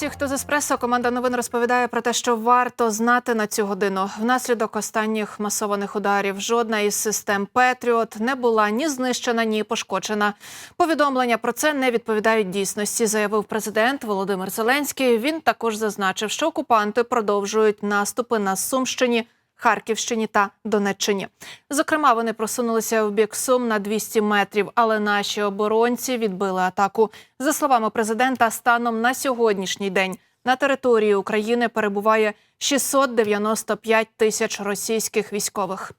всіх, хто з еспресо. Команда новин розповідає про те, що варто знати на цю годину. Внаслідок останніх масованих ударів жодна із систем Петріот не була ні знищена, ні пошкоджена. Повідомлення про це не відповідають дійсності, заявив президент Володимир Зеленський. Він також зазначив, що окупанти продовжують наступи на Сумщині. Харківщині та Донеччині. Зокрема, вони просунулися в бік Сум на 200 метрів, але наші оборонці відбили атаку. За словами президента, станом на сьогоднішній день на території України перебуває 695 тисяч російських військових.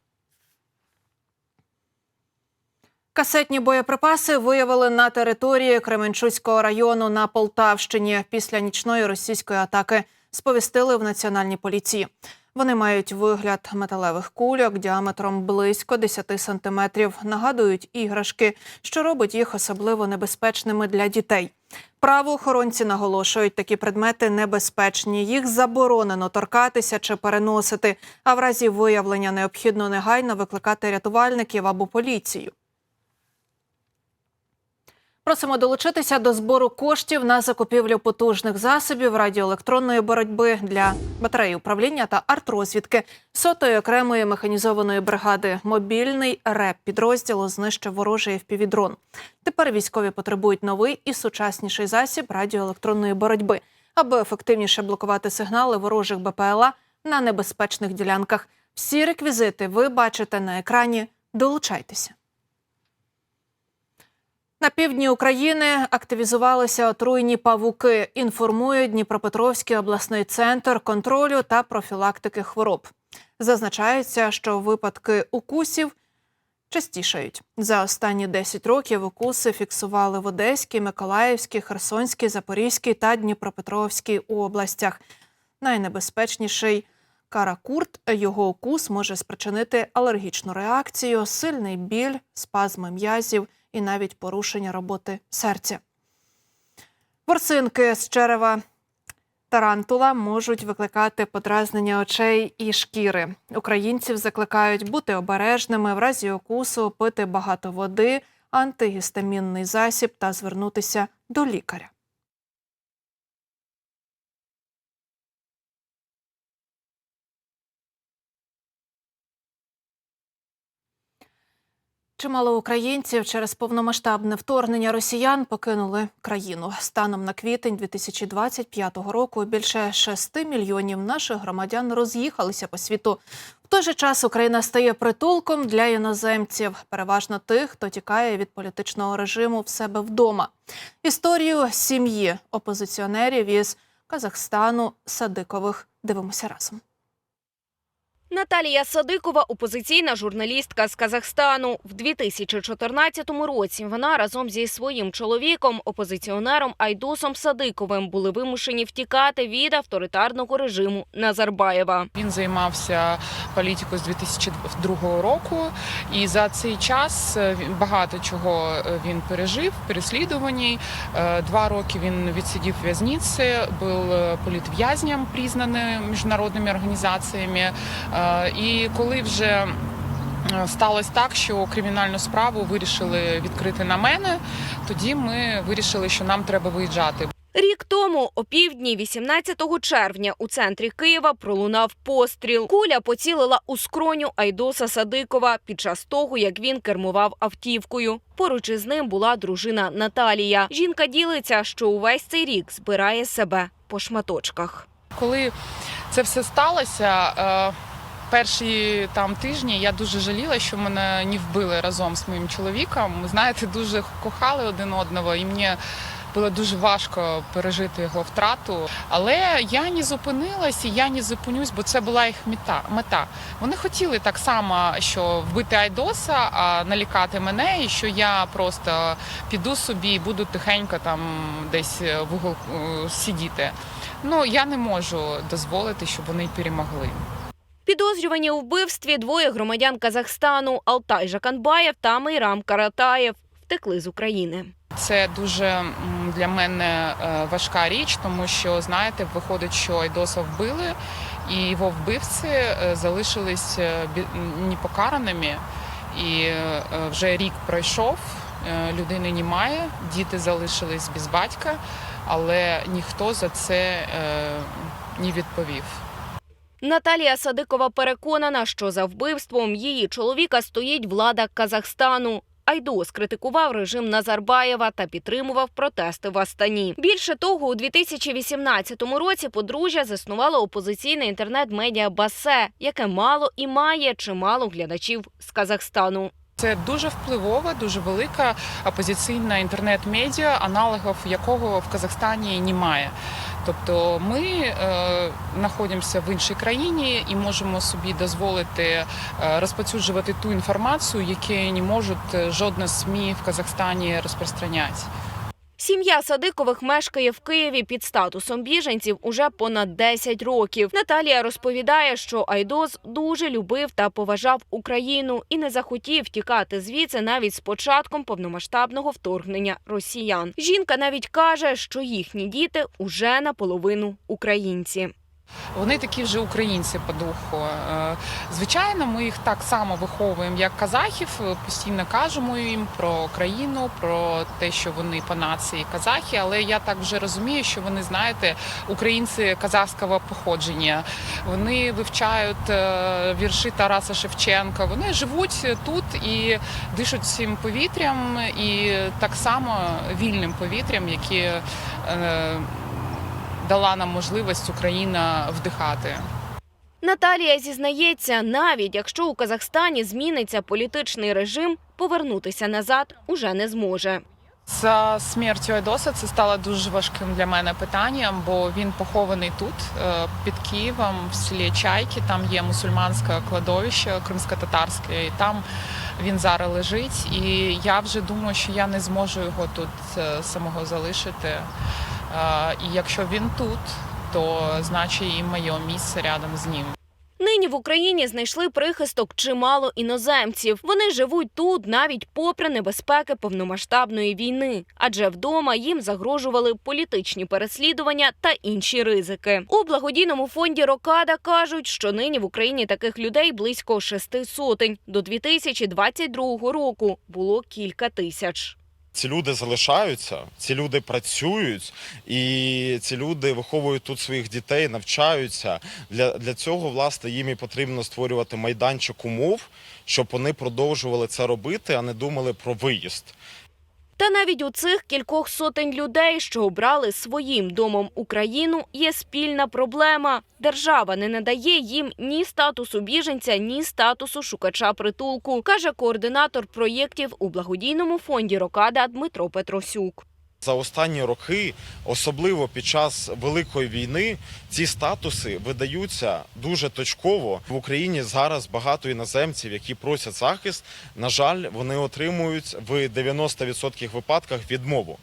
Касетні боєприпаси виявили на території Кременчуцького району на Полтавщині після нічної російської атаки. Сповістили в національній поліції. Вони мають вигляд металевих кульок діаметром близько 10 сантиметрів. Нагадують іграшки, що робить їх особливо небезпечними для дітей. Правоохоронці наголошують, такі предмети небезпечні. Їх заборонено торкатися чи переносити. А в разі виявлення необхідно негайно викликати рятувальників або поліцію. Просимо долучитися до збору коштів на закупівлю потужних засобів радіоелектронної боротьби для батареї управління та артрозвідки сотої окремої механізованої бригади. Мобільний реп підрозділу знищив ворожий впівдрон. Тепер військові потребують новий і сучасніший засіб радіоелектронної боротьби, аби ефективніше блокувати сигнали ворожих БПЛА на небезпечних ділянках. Всі реквізити ви бачите на екрані. Долучайтеся. На півдні України активізувалися отруйні павуки. Інформує Дніпропетровський обласний центр контролю та профілактики хвороб. Зазначається, що випадки укусів частішають. За останні 10 років укуси фіксували в Одеській, Миколаївській, Херсонській, Запорізькій та Дніпропетровській областях. Найнебезпечніший каракурт. Його укус може спричинити алергічну реакцію, сильний біль, спазми м'язів і навіть порушення роботи серця. Борсинки з черева тарантула можуть викликати подразнення очей і шкіри. Українців закликають бути обережними в разі укусу, пити багато води, антигістамінний засіб та звернутися до лікаря. Чимало українців через повномасштабне вторгнення росіян покинули країну. Станом на квітень 2025 року більше 6 мільйонів наших громадян роз'їхалися по світу. В той же час Україна стає притулком для іноземців, переважно тих, хто тікає від політичного режиму в себе вдома. Історію сім'ї опозиціонерів із Казахстану Садикових дивимося разом. Наталія Садикова – опозиційна журналістка з Казахстану. В 2014 році вона разом зі своїм чоловіком, опозиціонером Айдусом Садиковим, були вимушені втікати від авторитарного режиму Назарбаєва. Він займався політикою з 2002 року, і за цей час е, багато чого е, він пережив, переслідувані. Е, Два роки він відсидів в'язниці, був політв'язням, признаним міжнародними організаціями. Е, І коли вже е, сталося так, що кримінальну справу вирішили відкрити на мене, тоді ми вирішили, що нам треба виїжджати. Рік тому, о півдні 18 червня, у центрі Києва пролунав постріл. Куля поцілила у скроню Айдоса Садикова під час того, як він кермував автівкою. Поруч із ним була дружина Наталія. Жінка ділиться, що увесь цей рік збирає себе по шматочках. Коли це все сталося, е, перші там тижні я дуже жаліла, що мене не вбили разом з моїм чоловіком. Ми знаєте, дуже кохали один одного, і мені було дуже важко пережити його втрату. Але я не зупинилась і я не зупинюсь, бо це була їх мета. мета. Вони хотіли так само, що вбити Айдоса, а налякати мене, і що я просто піду собі і буду тихенько там десь в угол е, сидіти. Ну я не можу дозволити, щоб вони перемогли. Підозрювані у вбивстві двоє громадян Казахстану Алтай Жаканбаєв та Мейрам Каратаєв втекли з України. Це дуже для мене е, важка річ, тому що знаєте, виходить, що Айдоса вбили, і його вбивці е, залишились е, непокараними. І вже рік пройшов, людини немає, діти залишились без батька. але ніхто за це не відповів. Наталія Садикова переконана, що за вбивством її чоловіка стоїть влада Казахстану. Айдос критикував режим Назарбаєва та підтримував протести в Астані. Більше того, у 2018 році подружжя заснувало опозиційне інтернет-медіа Басе, яке мало і має чимало глядачів з Казахстану. Це дуже впливова, дуже велика опозиційна інтернет-медіа, аналогів якого в Казахстані немає. Тобто ми е, знаходимося в іншій країні і можемо собі дозволити е, розповсюджувати ту інформацію, яку не можуть жодна жодне СМІ в Казахстані розпространяти. Сім'я Садикових мешкає в Києві під статусом біженців уже понад 10 років. Наталія розповідає, що Айдос дуже любив та поважав Україну і не захотів тікати звідси навіть з початком повномасштабного вторгнення росіян. Жінка навіть каже, що їхні діти уже наполовину українці. Вони такі вже українці по духу. Е, Звичайно, ми їх так само виховуємо, як казахів. Постійно кажемо їм про країну, про те, що вони по нації казахи. Але я так вже розумію, що вони знаєте, українці казахського походження. Вони вивчають е, вірші Тараса Шевченка. Вони живуть тут і дишуть цим повітрям, і так само вільним повітрям, яке е, дала нам можливість Україна вдихати. Наталія зізнається, навіть якщо у Казахстані зміниться політичний режим, повернутися назад уже не зможе. За смертю Айдоса це стало дуже важким для мене питанням, бо він похований тут, е, під Києвом, в селі Чайки. Там є мусульманське кладовище кримсько-татарське, і там він зараз лежить. І я вже думаю, що я не зможу його тут е, самого залишити. І якщо він тут, то значить і моє місце рядом з ним. Нині в Україні знайшли прихисток чимало іноземців. Вони живуть тут навіть попри небезпеки повномасштабної війни, адже вдома їм загрожували політичні переслідування та інші ризики. У благодійному фонді Рокада кажуть, що нині в Україні таких людей близько шести сотень. До 2022 року було кілька тисяч. Ці люди залишаються, ці люди працюють, і ці люди виховують тут своїх дітей, навчаються. Для, для цього власне їм і потрібно створювати майданчик умов, щоб вони продовжували це робити, а не думали про виїзд. Та навіть у цих кількох сотень людей, що обрали своїм домом Україну, є спільна проблема. Держава не надає їм ні статусу біженця, ні статусу шукача притулку, каже координатор проєктів у благодійному фонді Рокада Дмитро Петросюк. За останні роки, особливо під час великої війни, ці статуси видаються дуже точково. В Україні зараз багато іноземців, які просять захист. На жаль, вони отримують в 90% випадках відмову.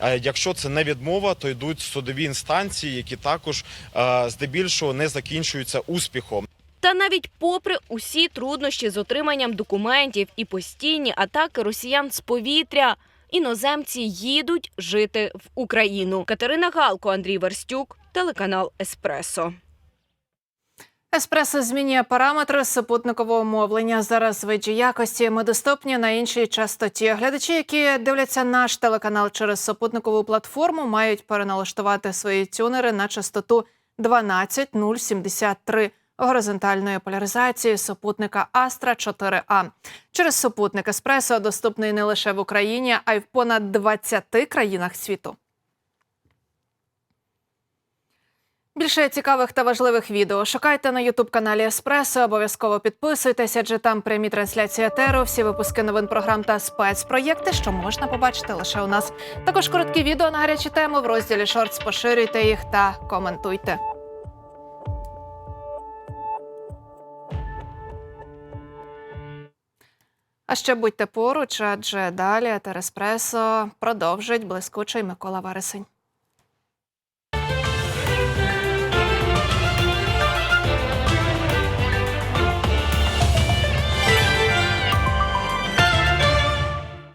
Е, Якщо це не відмова, то йдуть судові інстанції, які також е, здебільшого не закінчуються успіхом. Та навіть попри усі труднощі з отриманням документів і постійні атаки росіян з повітря, іноземці їдуть жити в Україну. Катерина Галко, Андрій Верстюк, телеканал Еспресо. Еспресо змінює параметри супутникового мовлення. Зараз виджі якості ми доступні на іншій частоті. Глядачі, які дивляться наш телеканал через супутникову платформу, мають переналаштувати свої тюнери на частоту 12073 горизонтальної поляризації супутника Астра 4А. Через супутник Еспресо доступний не лише в Україні, а й в понад 20 країнах світу. Більше цікавих та важливих відео шукайте на Ютуб каналі Еспресо. Обов'язково підписуйтесь, адже там прямі трансляції етеру, всі випуски новин програм та спецпроєкти, що можна побачити лише у нас. Також короткі відео на гарячі теми в розділі Шортс. Поширюйте їх та коментуйте. А ще будьте поруч, адже далі Тереспресо продовжить блискучий Микола Вересень.